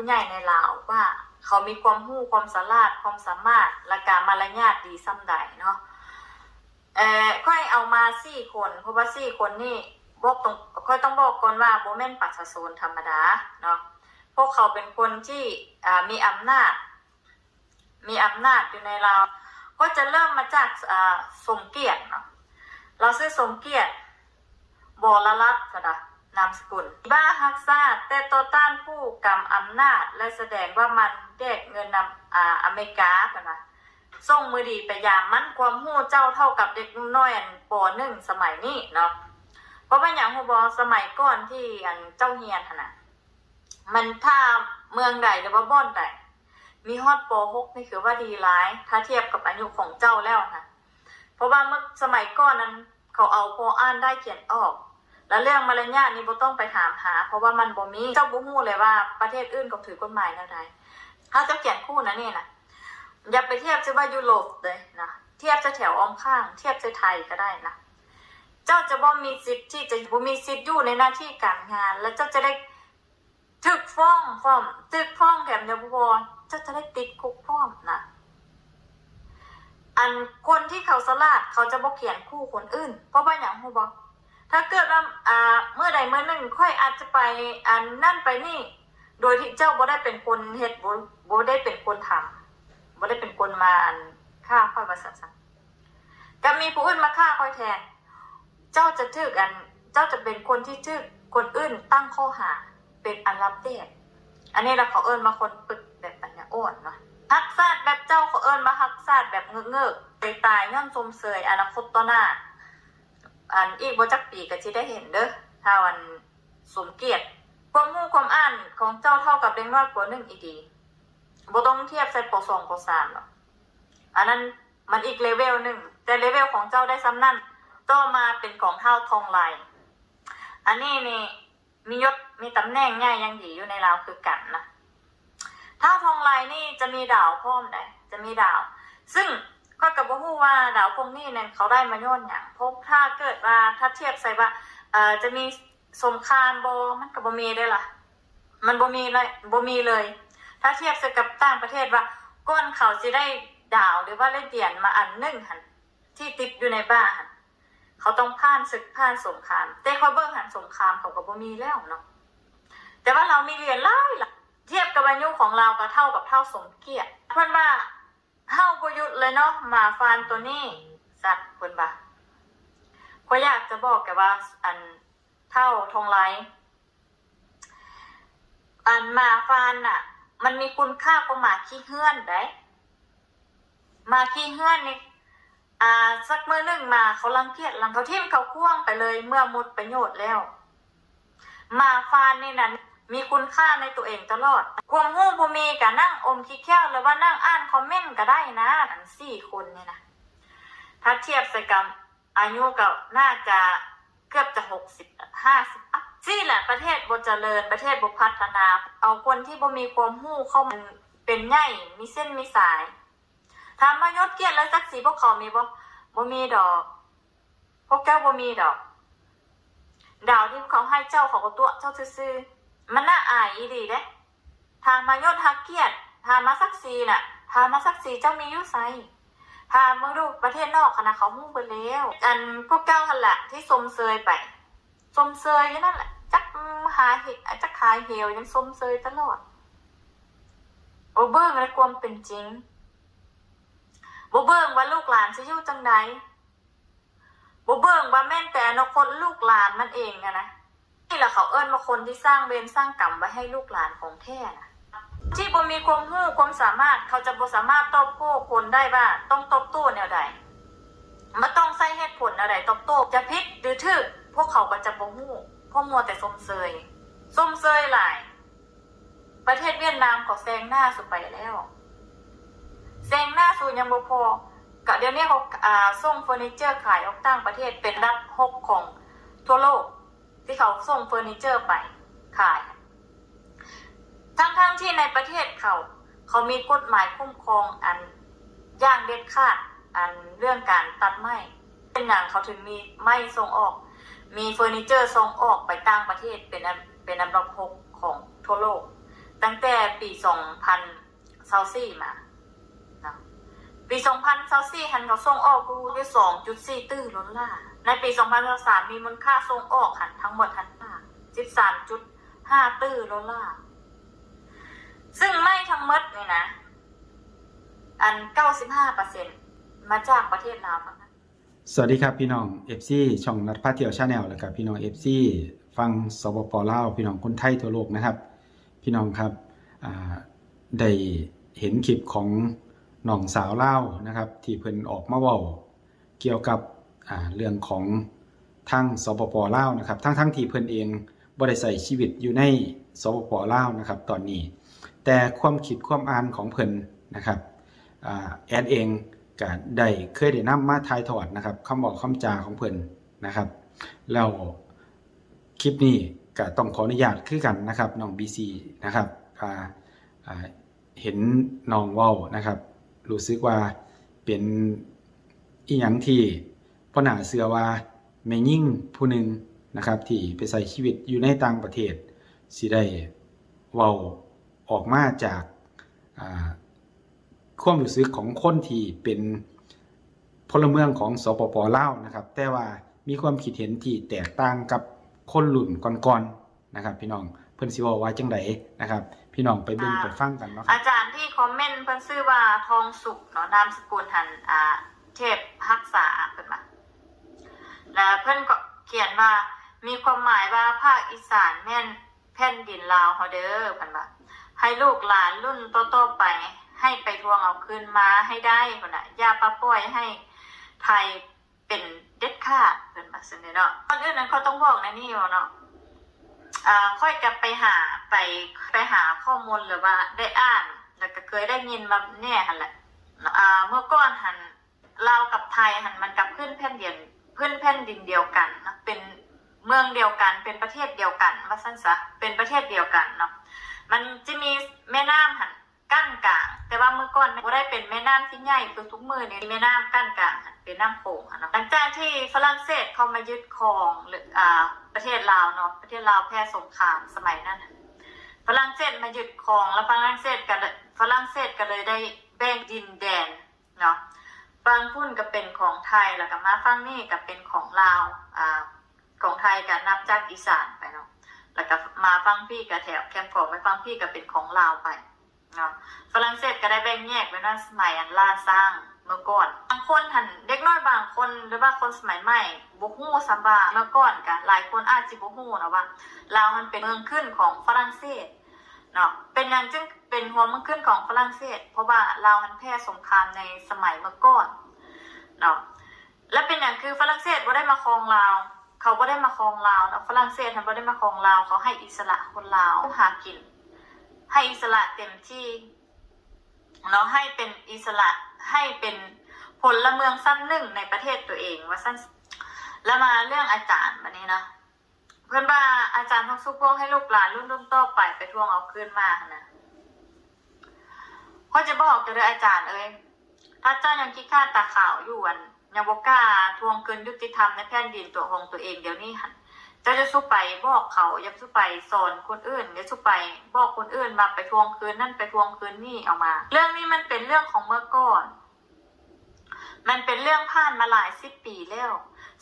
ผู้ใหญ่ในลาวว่า เขามีความรู้ความสามารถความสามารถและการมารยาทดีซ้ำใดเนาะเอ่อค่อยเอามาสี่คนเพราะว่าสี่คนนี่บอกตรงค่อยต้องบอกก่อนว่าโบแม่นประชาชนธรรมดาเนาะพวกเขาเป็นคนที่มีอำนาจ มีอำนาจอยู่ในเราวก็จะเริ่มมาจากสมเกียรติเนาะเราซื้อสมเกียรติบรรัตก็ได้ นามสกุลบ้าฮักซาแต่ต่อต้านผู้กำอำนาจ และแสดงว่ามันแดกเงินนำอ่าอเมริกากันนะส่งมือดีไปยามมันความหู้เจ้าเท่ากับเด็กน้อยอันปหนึ่งสมัยนี้เนาะเพราะว่าอย่างฮูบอสมัยก่อนที่อันเจ้าเฮียนนะมันถ้าเมืองใดหรือว่าบ่อนใดมีฮอดป .6 นี่คือว่าดีร้าย ถ้าเทียบกับอายุของเจ้าแล้วนะเพราะว่าเมื่อสมัยก่อนนั้น เขาเอาพออ่านได้เขียนออก แล้วเรื่องมารยาทนี่บ่ต้องไปถามหา เพราะว่ามันบ่มีเจ้าบ่ฮู้เลยว่าประเทศอื่นก็ถือกฎหมายแนวใดถ้าเจ้าเขียนคู่นะนี่นะอย่าไปเทียบจะว่ายุโรปเลยนะเทียบจะแถวอ้อมข้าง เทียบจะไทยก็ได้นะเจ้าจะบ่มีสิทธิ์ที่จะบ่มีสิทธิ์อยู่ในหน้าที่การงาน แล้วเจ้าจะได้ถึกฟ้องฟ้องตึกฟ้องแถมยวบ่พอเจ้าจะได้ติดคุกฟ้องนะอันคนที่เขาสลาดเขาจะบ่เขียนคู่คนอื่น เพราะว่าอย่างฮู้บ่ ถ้าเกิดว่าอ่าเมื่อใดเมื่อหนึ่งค่อยอาจจะไปอันนั่นไปนี่ โดยที่เจ้าบ่ได้เป็นคนเฮ็ดบ่บ่ได้เป็นคนทำบ่ได้เป็นคนมาอันฆ่าค่อยว่าซั่นๆก็มีผู้อื่นมาฆ่าค่อยแทน เจ้าจะถึกอัน เจ้าจะเป็นคนที่ถึกคนอื่นตั้งข้อหาเป็นอันรับเดชอันนี้เราขาเอิ้นมาคนปึกแบบปัญญาอ่อนเนาะฮักซาดแบบเจ้าขาเอิ้นมาฮักซาดแบบเงือกเงือกๆตายตายย่อมสมเสยอนาคตต่อหน้า อันอีกบ่จักปีก็สิได้เห็นเด้อถ้าวันสมเกียรติความรู้ความอ่านของเจ้าเท่ากับเด็กน้อยกว่าหนึ่งอีดีบ่ต้องเทียบใส่ปสองปสามหรอกอันนั้นมันอีกเลเวลหนึ่งแต่เลเวลของเจ้าได้ซ้ำนั่นต่อมาเป็นของเท่าทองลายอันนี้นี่มียศมีตำแหน่งง่ายยังดีอยู่ในลาวคือกันนะถ้าทองลายนี่จะมีดาวพร้อมได้จะมีดาว ซึ่ง ก็กับว่าฮู้ว่าดาวพวกนี้เนี่ยเขาได้มาย้อนอย่างพราะถ้าเกิดว่าถ้าเทียบใส่ว่าเอ่อจะมีสงครามโบมันกับบ่มีได้ล่ะ มันบ่มีเลยบ่มีเลย ถ้าเทียบกับต่างประเทศว่าก้นเขาสิได้ดาวหรือว่าได้เดียนมาอันหนึ่งหันที่ติดอยู่ในบ้าน เขาต้องผ่านศึกผ่านสงคราม แต่เขาเบิ่งหันสงครามเขาก็บ่มีแล้วเนาะแต่ว่าเรามีเหรียญหลายล่ะ เทียบกับอายุของเราก็เท่ากับเท่าสมเกียรติเพิ่นว่า เลยเนาะหมาฟานตัวนี้ สัตว์เพิ่นว่าก็อยากจะบอกแกว่า อันเท่าทองไลอันหมาฟานน่ะ มันมีคุณค่ากว่าหมาขี้เฮื่อนได้หมาขี้เฮื่อนนี่อ่าสักเมื่อหนึ่งมาเขารังเกียจลังเขาทิ่มเขาพ่วงไปเลย เมื่อหมดประโยชน์แล้วหมาฟานนี่นั้น มีคุณค่าในตัวเองตลอดความหู้บ่มีกับนั่งอมขี้แค้วหรือว่านั่งอ่านคอมเมนต์ก็ได้นะอันสี่คนเนี่ยนะถ้าเทียบใส่กับอายุก็น่าจะเกือบจะหกสิบห้าสิบอัพสี่แหละประเทศบ่เจริญประเทศบพัฒนา เอาคนที่บ่มีความหู้เข้ามันเป็นใหญ่มีเส้นมีสายถามมายศเกียรติแล้วสักสีพวกเขามีบ่บ่มีดอก พวกเจ้าบ่มีดอก ดาวที่เขาให้เจ้าเขาก็ตัวเจ้าซื่อๆ มันน่าอายอีดีเด้ถามายศฮักเกียรติถามาสักสีน่ะถามาสักสีเจ้ามียู่ไสถามึงดูประเทศนอกคณะเขาฮู้ไปแล้วอันพวกเจ้าหันแหละที่สมเซยไปสมเซยอยู่นั่นแหละจักหาเหจักหาเหวยังสมเซยตลอดโอเบิ่งในความเป็นจริงบ่เบิ่งว่าลูกหลานสิอยู่จังใดบ่เบิ่งว่าแม่นแต่อนาคตลูกหลานมันเองอะนะ แหละเขาเอิ้นว่าคนที่สร้างเวรสร้างกรรมไว้ให้ลูกหลานของแท้นะที่บ่มีความรู้ความสามารถเขาจะบ่สามารถตอบโต้คนได้ว่าต้องตอบโต้แนวใดมาต้องใส่เหตุผลอะไรตอบโต้จะผิดหรือถูกพวกเขาก็จะบ่ฮู้พราะมัวแต่สมเซยสมเซยหลาย ประเทศเวียดนามก็แซงหน้าสุดไปแล้วแซงหน้าสู่ยังบ่พอกะเดี๋ยวนี้เขาอ่าส่งเฟอร์นิเจอร์ขายออกต่างประเทศเป็นอันดับหกของทั่วโลก ที่เขาส่งเฟอร์นิเจอร์ไปขาย ทั้งๆที่ในประเทศเขา เขามีกฎหมายคุ้มครองอันอย่างเด็ดขาดอันเรื่องการตัดไม้เป็นอย่างเขาถึงมีไม้ส่งออก มีเฟอร์นิเจอร์ส่งออกไปต่างประเทศเป็นอันเป็นอันดับหกของทั่วโลก ตั้งแต่ปีสองพันซาซี่มา ปีสองพันเซาซีหันเขาส่งออกกูด้วยสองจุดสี่ตื้อล้นล่า ในปีสองพันสามมีมูลค่าส่งออกหันทั้งหมดหันมาสิบสามจุดห้าตื้อล้นล่า ซึ่งไม่ทั้งหมดเลยนะ อันเก้าสิบห้าเปอร์เซ็นมาจากประเทศลาวสวัสดีครับพี่น้อง FC ช่องนัดพาเที่ยวชาแนลแล้วกับพี่น้อง FC ฟังสปปลาวพี่น้องคนไทยทั่วโลกนะครับ พี่น้องครับได้เห็นคลิปของ น้องสาวเล่านะครับ ที่เพิ่นออกมาเว้าเกี่ยวกับเรื่องของทางสปปลาวนะครับ ทั้งทั้งที่เพิ่นเองบ่ได้ใส่ชีวิตอยู่ในสปปลาวนะครับ ตอนนี้ แต่ความคิดความอ่านของเพิ่นนะครับอแอดเองก็ได้เคยได้นำมาถ่ายทอดนะครับคำบอกคำจาของเพิ่นนะครับแล้วคลิปนี้ก็ต้องขออนุญาตคือกันนะครับน้อง BC นะครับอ่าเห็นน้องเว้านะครับ รู้สึกว่าเป็นอีหยังที่พ่อหนาเสือว่าแม่ยิ่งผู้หนึ่งนะครับที่ไปใส่ชีวิตอยู่ในต่างประเทศสิได้เว้าออกมาจากอ่าความรู้สึกของคนที่เป็นพลเมืองของสปปลาวนะครับ แต่ว่ามีความคิดเห็นที่แตกต่างกับคนรุ่นก่อนๆนะครับพี่น้อง เพิ่นสิเว้าว่าจังไดนะครับ พี่น้องไปเบิ่งอ่าไปฟังกันเนาะครับอาจารย์ที่คอมเมนต์เพิ่นชื่อว่าทองสุกเนาะนามสกุลหันอ่าเทพรักษาเพิ่นมาแล้วเพิ่นก็เขียนว่ามีความหมายว่าภาคอีสานแม่นแผ่นดินลาวเฮาเด้อเพิ่นว่าให้ลูกหลานรุ่นต่อๆไป ให้ไปทวงเอาคืนมาให้ได้เพิ่นน่ะอย่าปะปล่อยให้ไทยเป็นเด็ดขาดเพิ่นว่าซั่นเด้อเนาะก่อนอื่นนั้นเขาต้องบอกในนี่ว่าเนาะ อ่าค่อยกลับไปหาไปไปหาข้อมูลหรือว่าได้อ่าน แล้วก็เคยได้ยินมาแน่หันแหละอ่าเมื่อก่อนหันลาวกับไทยหันมันกับขึ้นแผ่นดินพื้นแผ่นดินเดียวกันนะเป็นเมืองเดียวกันเป็นประเทศเดียวกันว่าสั้นซะเป็นประเทศเดียวกันเนาะมันจะมีแม่น้ำหัน กั้นกลาง แต่ว่าเมื่อก่อนไม่ได้เป็นแม่น้ำที่ใหญ่คือทุกมือเนี่ยแม่น้ำกั้นกลางเป็นน้ำโขงนเนาะหลังจากที่ฝรั่งเศสเข้ามายึดครองหรืออ่าประเทศลาวเนาะประเทศลาวแพ้สงครามสมัยนั้นฝรั่งเศสมายึดครองแล้วฝรั่งเศสก็ฝรั่งเศสก็เลยได้แบ่งดินแดนเนาะฟังพุ่นก็เป็นของไทยแล้วก็มาฟังนี่ก็เป็นของลาวอ่าของไทยก็นับจากอีสานไปเนาะแล้วก็มาฟังพี่กับแถวแคมป์ฟอร์ไปฟังพี่ก็เป็นของลาวไป เนาะฝรั่งเศสก็ได้แบ่งแยกไว้ว่าสมัยอันล่าสร้างเมื่อก่อนบางคนหันเด็กน้อยบางคนหรือว่าคนสมัยใหม่บ่ฮู้ซัมบาเมื่อก่อนกะหลายคนอาจสิบ่ฮู้นะว่าลาวมันเป็นเมืองขึ้นของฝรั่งเศสเนาะเป็นหยังจึงเป็นหัวเมืองขึ้นของฝรั่งเศส เพราะว่าลาวมันแพ้สงครามในสมัยเมื่อก่อนเนาะและเป็นอย่างคือฝรั่งเศสบ่ได้มาครองลาวเขาบ่ได้มาครองลาวเนาะฝรั่งเศสมันบ่ได้มาครองลาวเขาให้อิสระคนลาวหากิน ให้อิสระเต็มที่เนาะให้เป็นอิสระให้เป็นพลเมืองสั้นหนึ่งในประเทศตัวเองว่าสั้นแล้วมาเรื่องอาจารย์วันนี้นะเพื่อนว่าอาจารย์ทองสุพวงให้ลูกหลานรุ่นรุ่นต่อไปไปทวงเอาคืนมานะเขาจะบอกจะเลยอาจารย์เอ้ยถ้าเจ้ายังคิดค่าตาขาวอยู่อันยังบกล้าทวงคืนยุติธรรมในแผ่นดินตัวของตัวเองเดี๋ยวนี้หัน เจ้าจะสู้ไปบอกเขาย่าสู้ไปสอนคนอื่นย่าสู้ไป บอกคนอื่นมาไปทวงคืนนั่นไปทวงคืนนี่เอามา เรื่องนี้มันเป็นเรื่องของเมื่อก่อน มันเป็นเรื่องผ่านมาหลายสิบปีแล้ว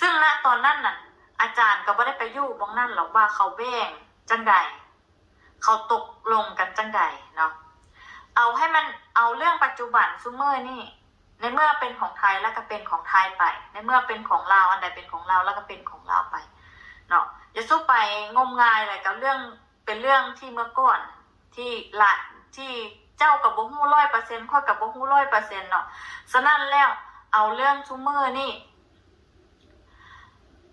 ซึ่งณตอนนั้นน่ะ อาจารย์ก็ไม่ได้ไปยู่บงนั่นหรอกว่าเขาแบ่งจังใดเขาตกลงกันจังใดเนาะเอาให้มันเอาเรื่องปัจจุบันซูเมอร์นี่ ในเมื่อเป็นของไทยแล้วก็เป็นของไทยไป ในเมื่อเป็นของเราอันใดเป็นของเราแล้วก็เป็นของเราไป ย่าสู้ไปงมงายอะไรกับเรื่องเป็นเรื่องที่เมื่อก่อนที่ละที่เจ้ากับบ่ฮู้ร้อยเปอร์เซ็นต์ข้อยกับบ่ฮู้ร้อยเปอร์เซ็นต์เนาะฉะนั้นแล้วเอาเรื่องชูมือนี่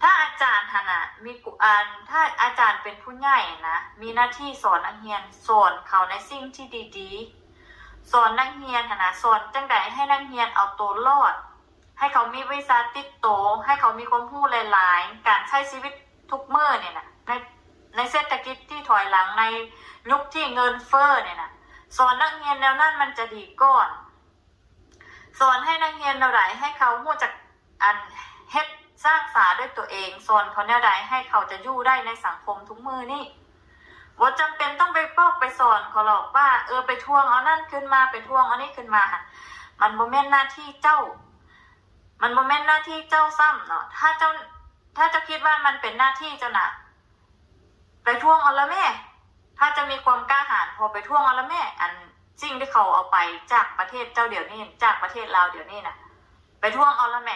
ถ้าอาจารย์ทนะมีกุอันถ้าอาจารย์เป็นผู้ใหญ่นะมีหน้าที่สอนนักเรียนสอนเขาในสิ่งที่ดีๆ สอนนักเรียนหั้นนะสอนจังใดให้นักเรียนเอาตัวรอด ให้เขามีวิชาติดโต ให้เขามีความรู้หลาย ๆ การใช้ชีวิตทุกเมื่อเนี่ยนะ ในในเศรษฐกิจที่ถอยหลังในยุคที่เงินเฟ้อเนี่ยนะสอนนักเรียนแนวนั้นมันจะดีก่อน สอนให้นักเรียนแนวไหนให้เขารู้จักอันเฮ็ดสร้างสาด้วยตัวเองสอนเขาแนวใดให้เขาจะอยู่ได้ในสังคมทุกมือนี่ว่าจำเป็นต้องไปปอกไปสอนเขาหรอกว่า เออไปทวงเอานั่นขึ้นมาไปทวงเอานี่ขึ้นมามันบ่แม่นหน้าที่เจ้า มันบ่แม่นหน้าที่เจ้าซ้ำเนาะถ้าเจ้าถ้าเจ้าคิดว่ามันเป็นหน้าที่เจ้าน่ะ ไปท่วงเอาละแม่ ถ้าจะมีความกล้าหาญพอไปท่วงเอาละแม่ อันสิ่งที่เขาเอาไปจากประเทศเจ้าเดี๋ยวนี้จากประเทศเราเดี๋ยวนี้น่ะไปท่วงเอาละแม่